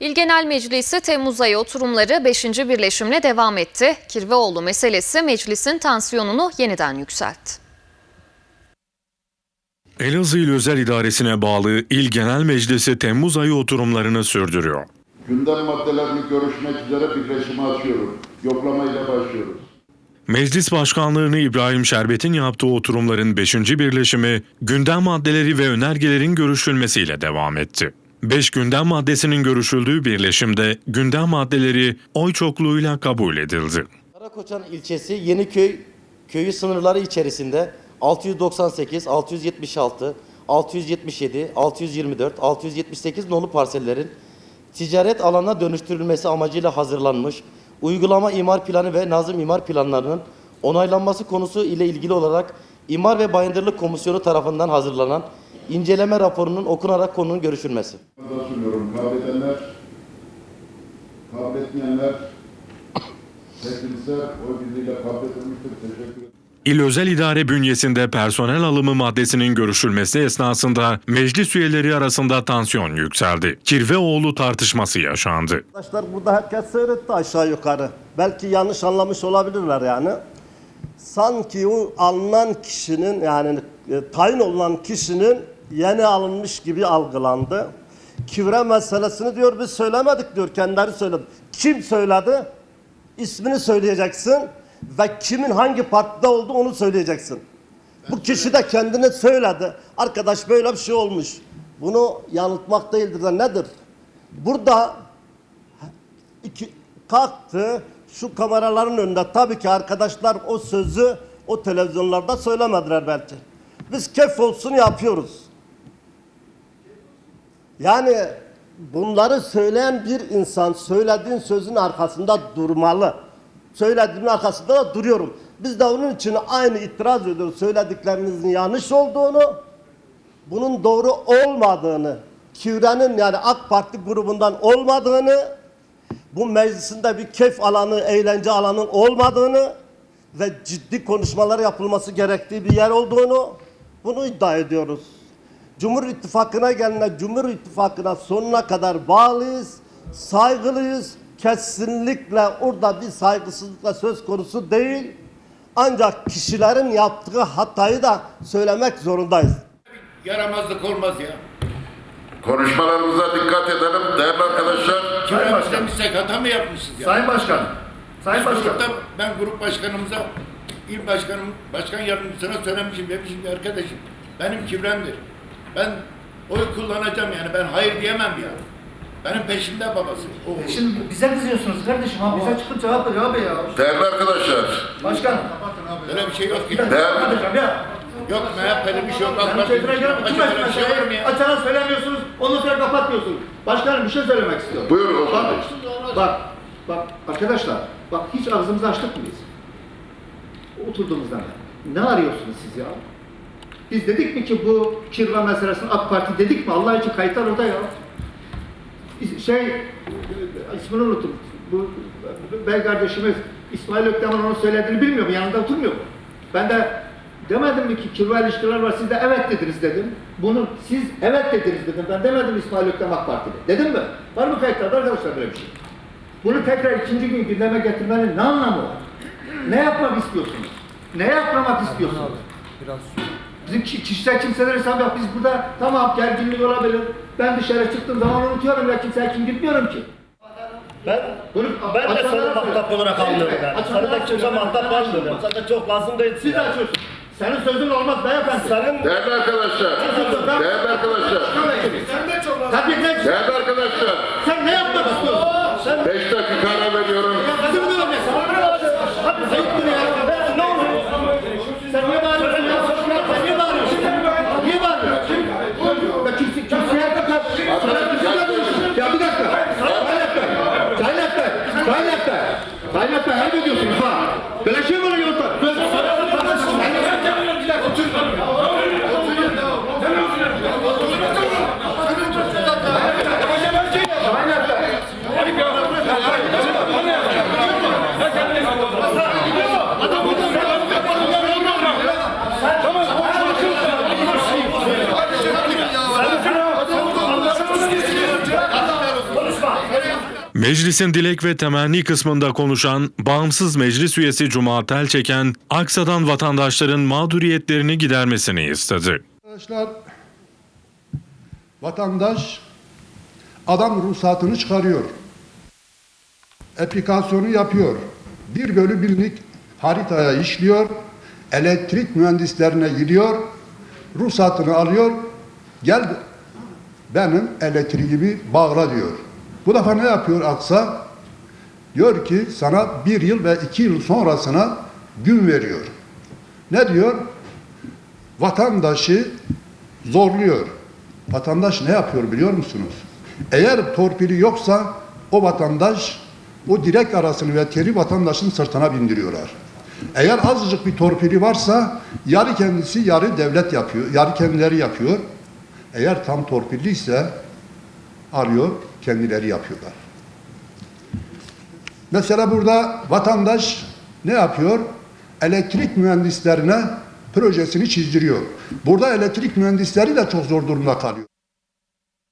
İl Genel Meclisi Temmuz ayı oturumları 5. birleşimle devam etti. Kirveoğlu meselesi meclisin tansiyonunu yeniden yükseltti. Elazığ İl Özel İdaresi'ne bağlı İl Genel Meclisi Temmuz ayı oturumlarını sürdürüyor. Gündem maddelerini görüşmek üzere birleşime açıyorum. Yoklamayla başlıyoruz. Meclis Başkanlığını İbrahim Şerbet'in yaptığı oturumların 5. birleşimi gündem maddeleri ve önergelerin görüşülmesiyle devam etti. 5 gündem maddesinin görüşüldüğü birleşimde gündem maddeleri oy çokluğuyla kabul edildi. Karakoçan ilçesi Yeniköy köyü sınırları içerisinde 698, 676, 677, 624, 678 nolu parsellerin ticaret alanına dönüştürülmesi amacıyla hazırlanmış uygulama imar planı ve nazım imar planlarının onaylanması konusu ile ilgili olarak İmar ve Bayındırlık Komisyonu tarafından hazırlanan inceleme raporunun okunarak konunun görüşülmesi. Sunuyorum. Kabul edenler, kabul etmeyenler, çekilse oy birliğiyle kabul edilmiştir. Teşekkür ederim. İl Özel İdare bünyesinde personel alımı maddesinin görüşülmesi esnasında meclis üyeleri arasında tansiyon yükseldi. Kirveoğlu tartışması yaşandı. Arkadaşlar burada herkes seyretti aşağı yukarı. Belki yanlış anlamış olabilirler yani. Sanki o alınan kişinin yani e, tayin olunan kişinin yeni alınmış gibi algılandı. Kivre meselesini diyor biz söylemedik diyor kendileri söyledi. Kim söyledi? İsmini söyleyeceksin ve kimin hangi partide olduğu onu söyleyeceksin. Bu kişi de kendini söyledi. Arkadaş böyle bir şey olmuş. Bunu yanıltmak değildir de nedir? Burada iki, kalktı şu kameraların önünde tabii ki arkadaşlar o sözü o televizyonlarda söylemediler belki. Biz kef olsun yapıyoruz. Yani bunları söyleyen bir insan söylediğin sözün arkasında durmalı. Söylediğimin arkasında da duruyorum. Biz de onun için aynı itiraz ediyoruz. Söylediklerinizin yanlış olduğunu, bunun doğru olmadığını, Kivre'nin yani AK Parti grubundan olmadığını, bu meclisinde bir keyif alanı, eğlence alanı olmadığını ve ciddi konuşmalar yapılması gerektiği bir yer olduğunu bunu iddia ediyoruz. Cumhur İttifakı'na geline Cumhur İttifakı'na sonuna kadar bağlıyız, saygılıyız. Kesinlikle orada bir saygısızlıkla söz konusu değil. Ancak kişilerin yaptığı hatayı da söylemek zorundayız. Yaramazlık olmaz ya. Konuşmalarımıza dikkat edelim. Değerli arkadaşlar, Kime biz demişsek hata mı yapmışız ya? Sayın Başkan, Sayın Biz Başkan. grupta ben grup başkanımıza, il başkanım, başkan yardımcısına söylemişim. Demişim ki arkadaşım benim kibremdir. Ben oy kullanacağım yani ben hayır diyemem ya. Benim peşimde babası. O, Şimdi bize kızıyorsunuz kardeşim ha. Bize çıkıp cevap ver abi ya. değerli arkadaşlar, Başkan. öyle bir şey yok ki. değerli, Kardeşim ya. Yok MHP'li bir şey yok. Bir çevreye şey yok. gel. Kim Başka böyle bir açma var mı ya? Açana söylemiyorsunuz. Ondan sonra kapatmıyorsunuz. Başkanım bir şey söylemek istiyorum. Buyur Ozan Bak, Bey. bak, bak arkadaşlar. Bak hiç ağzımızı açtık mı biz? Oturduğumuzdan beri. Ne arıyorsunuz siz ya? Biz dedik mi ki bu kirva meselesini AK Parti dedik mi? Allah için kayıtlar orada ya. Şey, ismini unuttum. Bu bey kardeşimiz İsmail Öktem'in onu söylediğini bilmiyorum. Yanında oturmuyor mu? Ben de demedim mi ki kirva ilişkiler var siz de evet dediniz dedim. Bunu siz evet dediniz dedim. Ben demedim İsmail Öktem AK Partili. Dedim mi? Var mı kayıtlarda arkadaşlar böyle bir şey? Bunu tekrar ikinci gün gündeme getirmenin ne anlamı var? Ne yapmak istiyorsunuz? Ne yapmamak istiyorsunuz? Bizim ki- kişisel kimseler hesabı yok. Biz burada tamam gerginlik olabilir. Ben dışarı çıktığım zaman unutuyorum ya kimseye kim gitmiyorum ki. Ben, Bunu ben de söyle. muhatap olarak yani. Açanlara Seni de kimse almıyorum. Sen de çok lazım değilsin. Siz açıyorsun. Senin sözün olmaz beyefendi. Senin değerli arkadaşlar, değerli arkadaşlar, Sen de çok lazım. Tabii ki. değerli arkadaşlar, Sen ne yapmak istiyorsun? Sen 5 ha? Böyle şey mi oluyor orada? Böyle- Bir dakika, otur. Kaynakta. Meclisin dilek ve temenni kısmında konuşan bağımsız meclis üyesi Cuma Telçeken, Aksa'dan vatandaşların mağduriyetlerini gidermesini istedi. Arkadaşlar, vatandaş adam ruhsatını çıkarıyor. Aplikasyonu yapıyor. Bir bölü birlik haritaya işliyor. Elektrik mühendislerine gidiyor. Ruhsatını alıyor. Gel benim elektriğimi bağla diyor. Bu defa ne yapıyor Aksa? Diyor ki sana bir yıl ve iki yıl sonrasına gün veriyor. Ne diyor? Vatandaşı zorluyor. Vatandaş ne yapıyor biliyor musunuz? Eğer torpili yoksa o vatandaş o direk arasını ve teri vatandaşın sırtına bindiriyorlar. Eğer azıcık bir torpili varsa yarı kendisi yarı devlet yapıyor, yarı kendileri yapıyor. Eğer tam torpilli ise arıyor, kendileri yapıyorlar. Mesela burada vatandaş ne yapıyor? Elektrik mühendislerine projesini çizdiriyor. Burada elektrik mühendisleri de çok zor durumda kalıyor.